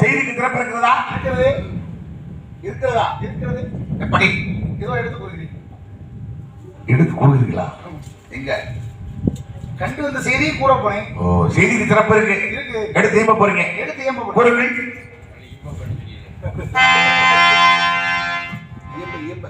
செய்திக்கு திறப்பு இருக்கிறதா. இருக்கிறது? இருக்கிறதா. இருக்கிறது எப்படி? ஏதோ எடுத்து கொடுக்கிறீங்க எடுத்து கூறுகிறீங்களா எங்க? கண்டு வந்த செய்தியை கூற போனேன் ஓ செய்திக்கு திறப்பு இருக்கு. இருக்கு. எடுத்து திரும்ப போறீங்க. எடுத்து ஏம்ப போறேன். கூறுங்கள் ஏப்ப ஏப்ப.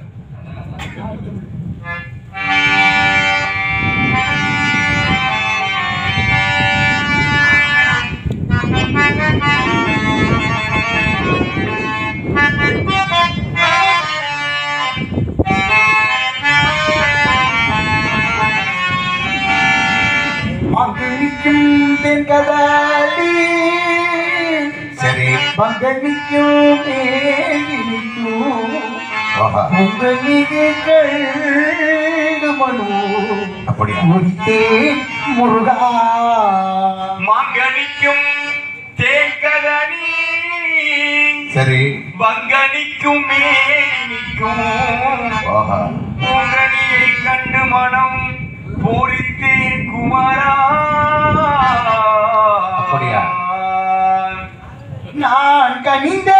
முருகா மங்கனிக்கும் தேங்கதனி சரி. வங்கனிக்கும் மேனிக்கும். ஆஹா. பூங்கனியை கண்டு மனம் பூரித்தேன் குமரா. அப்படியா? நான் கனிந்தே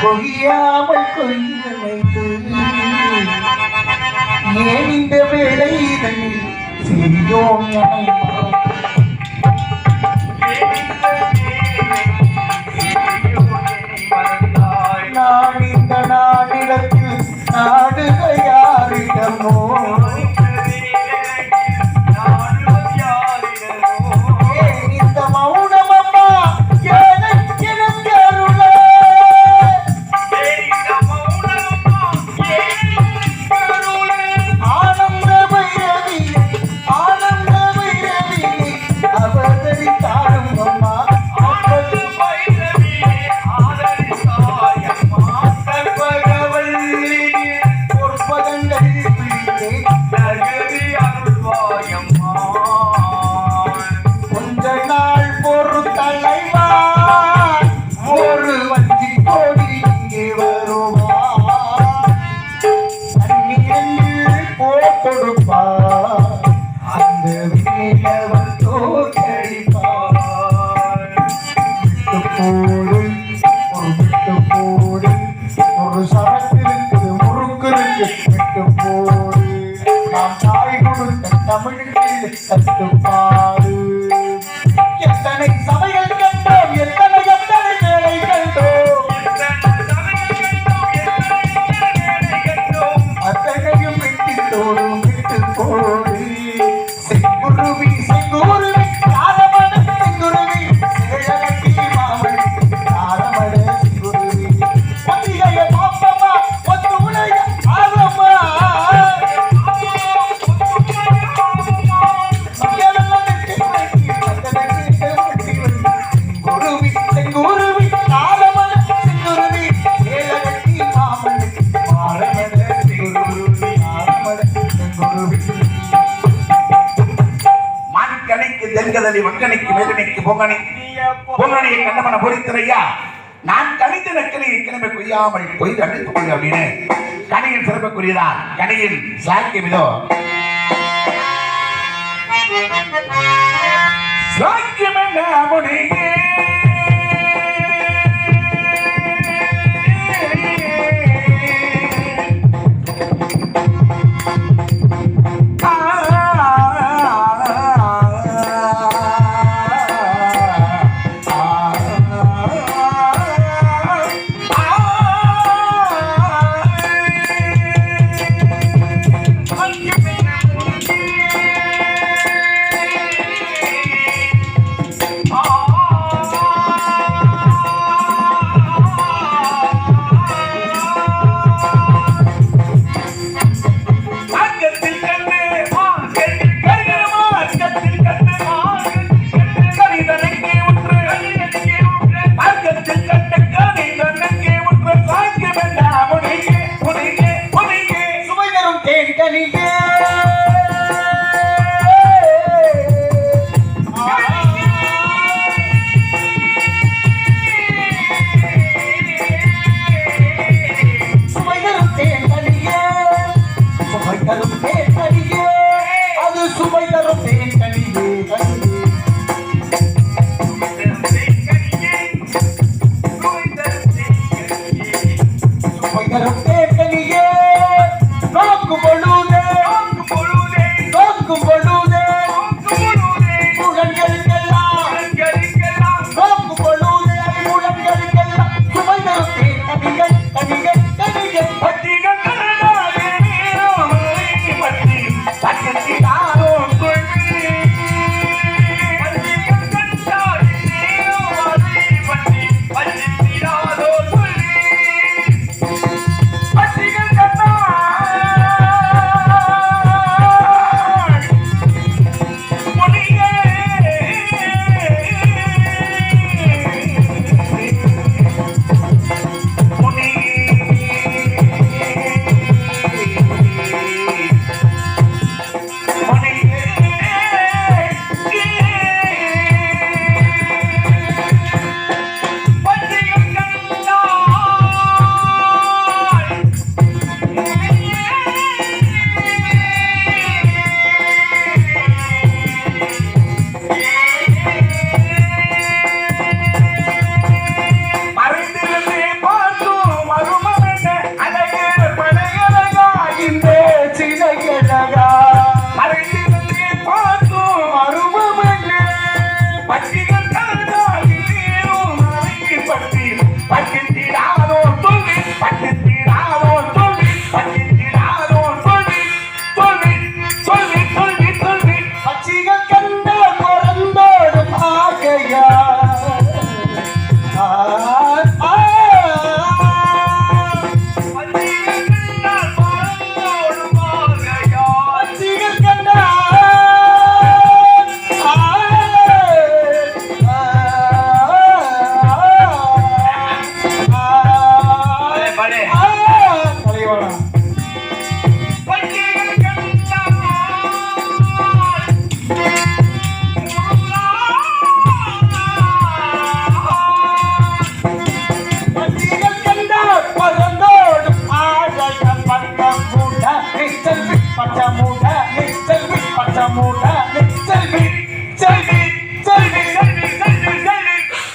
கொய்யாமல் கொய்ய வைத்து ஏன் இந்த வேலை இதனில் செய்யோம் நான் இந்த நாடிடத்தில் நாடுக யாரிடமோ தமிழ் தமிழில் கட்டுப்பாடு தென்கதலி வங்கனைக்கு வேதனைக்கு பொங்கனை பொங்கனையை கண்டமன பொறித்திரையா நான் கணித்த நக்கலை கிளம்பி கொய்யாமல் கொய்து அழைத்துக் கொள்ளும் அப்படின்னு. கணியின் சிறப்புக்குரியதா? கணியின் சாக்கியம் இதோ. சாக்கியம் என்ன முடியே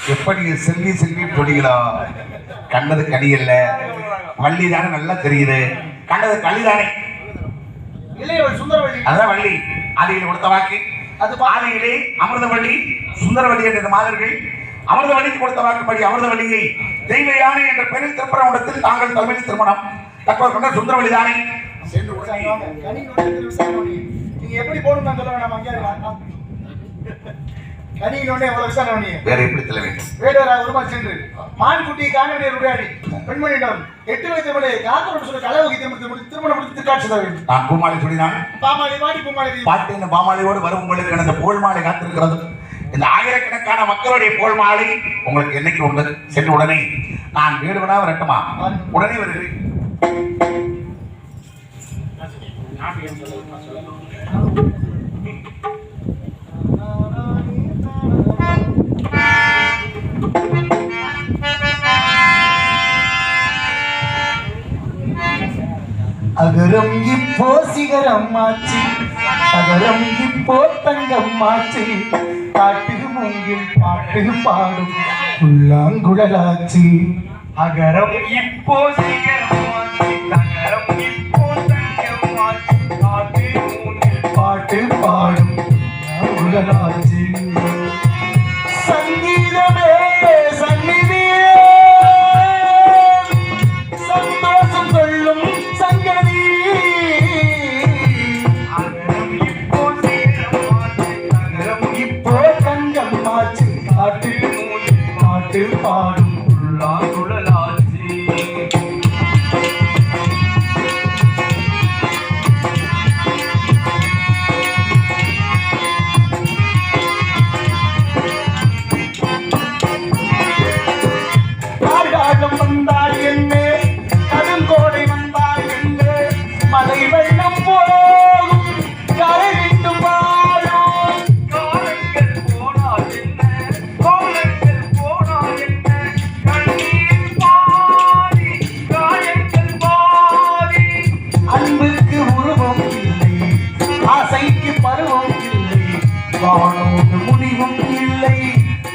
எப்படி செல்வி செல்வி சொல்லுகிறா கண்டது கனி இல்ல வள்ளி தானே நல்லா தெரியுது. கண்டது களி தானே. அதான் வள்ளி. ஆதியில் கொடுத்த வாக்கு. அது பா- ஆதியிலே அமிர்தவள்ளி சுந்தரவள்ளி என்ற மாதர்கள் அமிர்தவள்ளிக்கு கொடுத்த வாக்குப்படி அமிர்தவள்ளியை தெய்வ யானை என்ற பெயரில் திருப்பரங்குன்றத்தில் தாங்கள் தலைமையில் திருமணம். தற்போது கொண்ட சுந்தரவள்ளி தானே. சென்று நீங்க எப்படி போகணும் நான் சொல்ல வேண்டாம் அங்கே இருக்கலாம். கனி நோண்டே எவ்வளவு விசாரணை பண்ணி வேற எப்படி வேண்டும்? உருமா சென்று மான் குட்டி காணவனை உரையாடி பெண்மணியிடம் எட்டு வயது மலை காத்தோடு சொல்ல கலவுக்கு திருமணத்தை முடித்து திருமணம் முடித்து தர வேண்டும். நான் பூமாலை சொல்லினான் பாமாலை மாடி பூமாலை பாட்டு இந்த பாமாலையோடு வரும் உங்களுக்கு எனது போல் மாலை காத்திருக்கிறது. இந்த ஆயிரக்கணக்கான மக்களுடைய போல் மாலை உங்களுக்கு என்னைக்கு உண்டு? சென்று உடனே. நான் வீடு விடா வரட்டுமா உடனே வருகிறேன். அகரம் இப்போ சிகரம் ஆச்சு. அகரம் இப்போ தங்கம் ஆச்சு. காட்டு மூங்கில் பாட்டு பாடும். புல்லாங்குழலாச்சு அகரம் இப்போ சிகரம்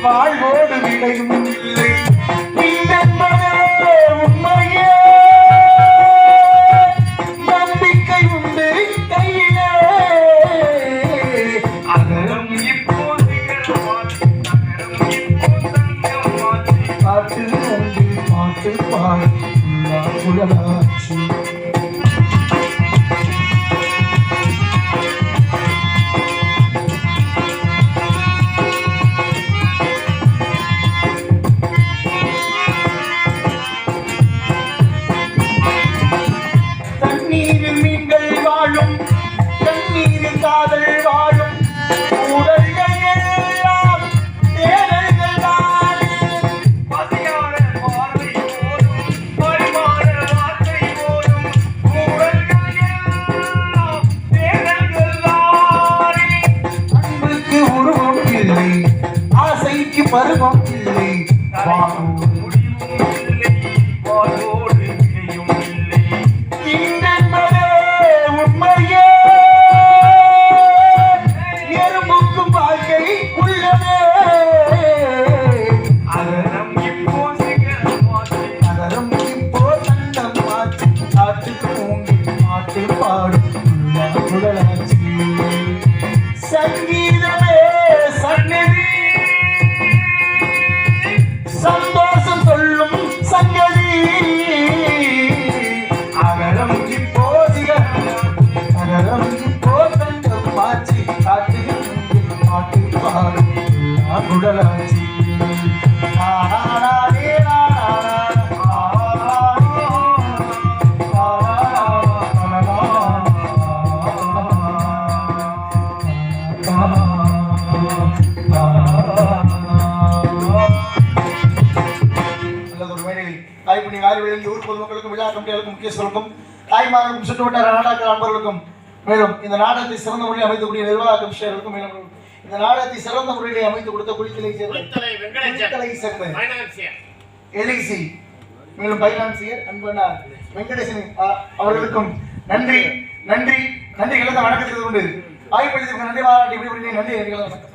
வாழ்வோடு விளையும் இல்லை. இன்பென்பதே உண்மையே. நம்பிக்கை உண்டு பருவம் இல்லை பாடும் குழலாச்சி குழலாச்சி ஆராரே அல்லது ஒரு மேடையில் தாய்ப்பணி வாரிகளில் ஊர் பொதுமக்களுக்கும் விழா கமிட்டிகளுக்கும் முக்கியஸ்தர்களுக்கும் தாய்மார்களுக்கும் சுற்றுவட்டார நாடாக்கள் அன்பர்களுக்கும் மேலும் இந்த நாடகத்தை சிறந்த முறையில் அமைத்துக்கூடிய நிர்வாக கமிஷனர்களுக்கும் மேலும் இந்த நாடகத்தை சிறந்த முறையில் அமைத்து கொடுத்த குளித்தலை சேர்ந்த குளித்தலை வெங்கடேசன் குளித்தலை சேர்ந்த எலிசி மேலும் பைனான்சியர் அன்பனார் வெங்கடேசன் அவர்களுக்கும் நன்றி நன்றி நன்றி கலந்த வணக்கத்தை கொண்டு வாய்ப்பளித்திற்கு நன்றி நன்றி நன்றி வணக்கம்.